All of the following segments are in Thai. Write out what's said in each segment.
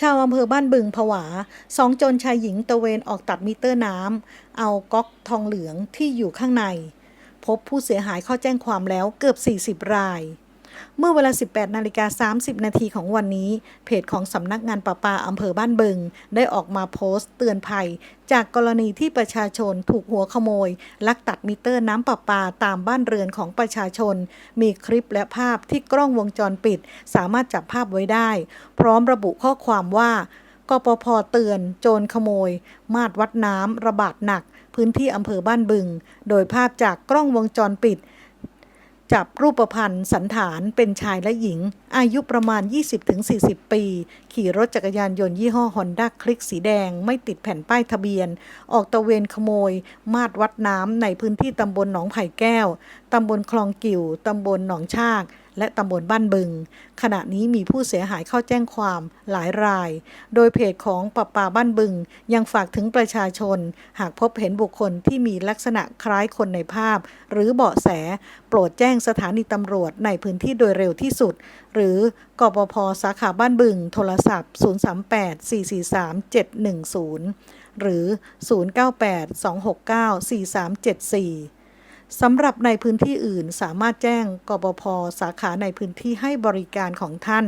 ชาวอำเภอบ้านบึงผวาสองจนชายหญิงตะเวนออกตัดมิเตอร์น้ำเอาก๊อกทองเหลืองที่อยู่ข้างใน พบผู้เสียหายเข้าแจ้งความแล้วเกือบ 40 ราย เมื่อเวลา 18นาฬิกา30 นาทีของวันนี้ เพจของสำนักงานประปาอำเภอบ้านบึง ได้ออกมาโพสต์เตือนภัย จากกรณีที่ประชาชนถูกหัวขโมย ลักตัดมิเตอร์น้ำประปาตามบ้านเรือนของประชาชน มีคลิปและภาพที่กล้องวงจรปิด สามารถจับภาพไว้ได้ พร้อมระบุข้อความว่ากปพเตือน โจรขโมย มาดวัดน้ำระบาดหนัก พื้นที่อำเภอบ้านบึง โดยภาพจากกล้องวงจรปิด จับรูปพันธ์สันฐานเป็นชายและหญิง อายุประมาณ 20-40 ปี ขี่รถจักรยานยนต์ยี่ห้อฮอนด้าคลิกสีแดง ไม่ติดแผ่นป้ายทะเบียน ออกตะเวนขโมย มาดวัดน้ำในพื้นที่ตำบลหนองไผ่แก้ว ตำบลคลองกิ่ว ตำบลหนองชาก และตำบลบ้านบึง ขณะนี้มีผู้เสียหายเข้าแจ้งความหลายราย โดยเพจของปะปาบ้านบึง ยังฝากถึงประชาชน หากพบเห็นบุคคลที่มีลักษณะคล้ายคนในภาพ หรือเบาะแส โปรดแจ้งสถานีตำรวจในพื้นที่โดยเร็วที่สุด หรือกปพสาขาบ้านบึง โทรศัพท์ 038-443-710 หรือ 098-269-4374 สำหรับในพื้นที่อื่นสามารถแจ้งกปพสาขาในพื้นที่ให้บริการของท่าน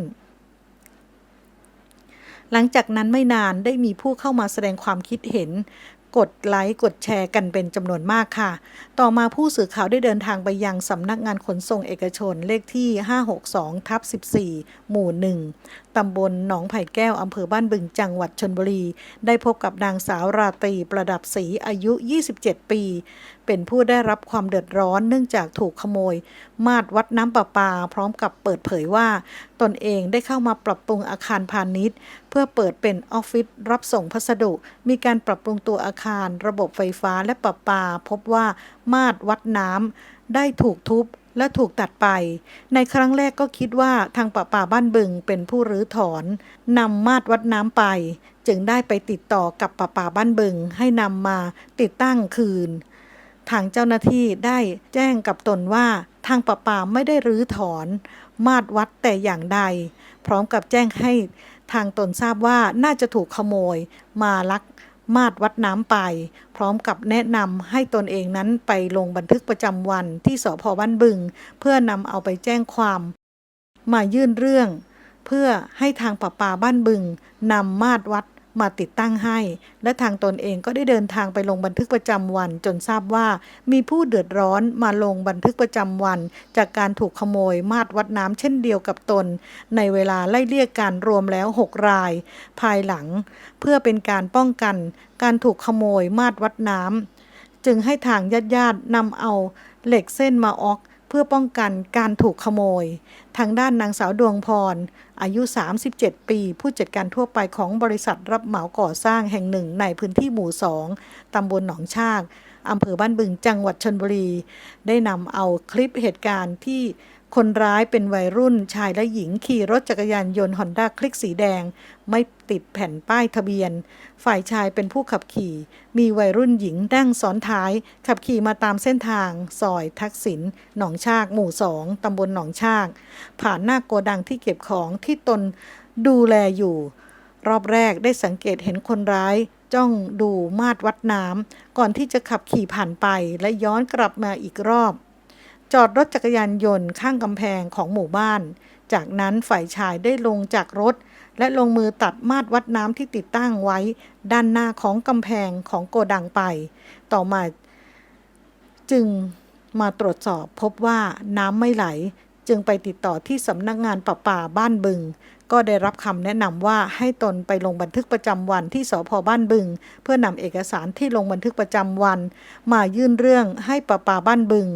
หลังจากนั้นไม่นานได้มีผู้เข้ามาแสดงความคิดเห็น กดไลค์กดแชร์กันเป็นจำนวนมากค่ะ ต่อมาผู้สื่อข่าวได้เดินทางไปยังสำนักงานขนส่งเอกชนเลขที่ 562ทับ14 หมู่1 ตำบลหนองไผ่แก้ว อำเภอบ้านบึง จังหวัดชนบุรี ได้พบกับนางสาวราตรีประดับศรีอายุ 27 ปี เป็นผู้ได้รับความเดือดร้อนเนื่องจากถูกขโมย มาดวัดน้ำประปา พร้อมกับเปิดเผยว่า ตนเองได้เข้ามาปรับปรุงอาคารพาณิชย์ เพื่อเปิดเป็นออฟฟิศรับส่งพัสดุ มีการปรับปรุงตัวอาคาร ระบบไฟฟ้าและประปา พบว่ามาดวัดน้ำได้ถูกทุบ และถูกตัดไป ในครั้งแรกก็คิดว่าทางประปาบ้านบึงเป็นผู้รื้อถอนนำมาดวัดน้ำไป จึงได้ไปติดต่อกับประปาบ้านบึงให้นำมาติดตั้งคืน ทางเจ้าหน้าที่ได้แจ้งกับตนว่าทางประปาไม่ได้รื้อถอน มาดวัดแต่อย่างใด พร้อมกับแจ้งให้ทางตนทราบว่าน่าจะถูกขโมยมาลัก มาดวัดน้ำไป พร้อมกับแนะนำให้ตนเองนั้นไปลงบันทึกประจำวันที่สพบ้านบึง เพื่อนำเอาไปแจ้งความ มายื่นเรื่อง เพื่อให้ทางประปาบ้านบึงนำมาดวัด มาติดตั้งให้ และทางตนเองก็ได้เดินทางไปลงบันทึกประจำวัน จนทราบว่ามีผู้เดือดร้อนมาลงบันทึกประจำวัน จากการถูกขโมยมาดวัดน้ำเช่นเดียวกับตน ในเวลาไล่เลี่ยกันรรวมแล้ว 6 ราย ภายหลัง เพื่อเป็นการป้องกัน การถูกขโมยมาดวัดน้ำจึงให้ทางญาติญาติๆนำเอาเหล็กเส้นมาออก เพื่อป้องกันการถูกขโมย ทางด้านนางสาวดวงพร อายุ 37 ปี ผู้จัดการทั่วไปของบริษัทรับเหมาก่อสร้างแห่งหนึ่งในพื้นที่หมู่2ตำบลหนองชากอำเภอบ้านบึงจังหวัดชนบุรี ได้นำเอาคลิปเหตุการณ์ที่ คนร้ายเป็นวัยรุ่นชายและหญิงขี่รถจักรยานยนต์ฮอนด้าคลิกสีแดง ไม่ติดแผ่นป้ายทะเบียน ฝ่ายชายเป็นผู้ขับขี่ มีวัยรุ่นหญิงนั่งซ้อนท้าย ขับขี่มาตามเส้นทาง ซอยทักษิณหนองชาก หมู่สองตำบลหนองชาก ผ่านหน้าโกดังที่เก็บของที่ตนดูแลอยู่ รอบแรกได้สังเกตเห็นคนร้ายจ้องดูมาดวัดน้ำก่อนที่จะขับขี่ผ่านไปและย้อนกลับมาอีกรอบ จอดรถจักรยานยนต์ข้างกำแพงของหมู่บ้าน จากนั้นฝ่ายชายได้ลงจากรถ และลงมือตัดมาดวัดน้ำที่ติดตั้งไว้ ด้านหน้าของกำแพงของโกดังไป ต่อมาจึงมาตรวจสอบพบว่าน้ำไม่ไหล จึงไปติดต่อที่สำนักงานประปาบ้านบึง ก็ได้รับคำแนะนำว่าให้ตนไปลงบันทึกประจำวันที่สพบ้านบึง เพื่อนำเอกสารที่ลงบันทึกประจำวัน มายื่นเรื่องให้ประปาบ้านบึง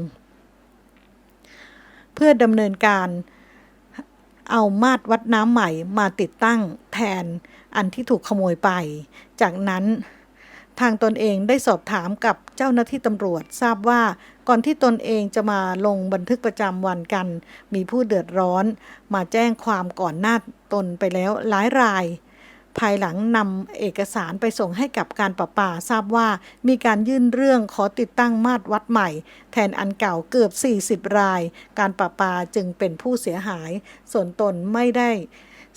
เพื่อดำเนินการเอามาดวัดน้ำใหม่มาติดตั้งแทนอันที่ถูกขโมยไป จากนั้นทางตนเองได้สอบถามกับเจ้าหน้าที่ตำรวจทราบว่าก่อนที่ตนเองจะมาลงบันทึกประจำวันกัน มีผู้เดือดร้อน มาแจ้งความก่อนหน้าตนไปแล้วหลายราย ภายหลังนำเอกสารไปส่งให้กับการประปาทราบว่ามีการยื่นเรื่องขอติดตั้งมาตรวัดใหม่ แทนอันเก่าเกือบ 40 ราย การประปาจึงเป็นผู้เสียหาย ส่วนตนไม่ได้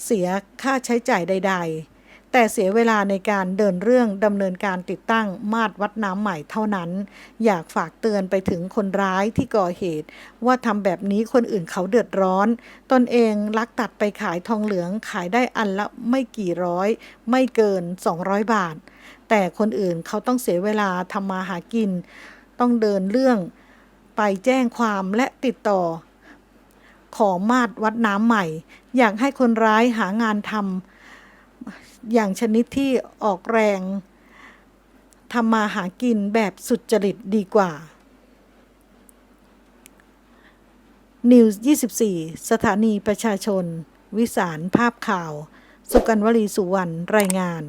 เสียค่าใช้จ่ายใด ๆ แต่เสียเวลาในการเดินเรื่องดำเนินการติดตั้งมาตรวัดน้ำใหม่เท่านั้น อยากฝากเตือนไปถึงคนร้ายที่ก่อเหตุ ว่าทำแบบนี้คนอื่นเขาเดือดร้อน ตนเองลักตัดไปขายทองเหลืองขายได้อันละไม่กี่ร้อย ไม่เกิน 200 บาท แต่คนอื่นเขาต้องเสียเวลาทำมาหากิน ต้องเดินเรื่องไปแจ้งความและติดต่อ ขอมาตรวัดน้ำใหม่ อยากให้คนร้ายหางานทำ อย่างชนิดที่ออกแรงทำมาหากินแบบสุจริตดีกว่า News 24 สถานีประชาชน วิสารภาพข่าว สุกันวลีสุวรรณรายงาน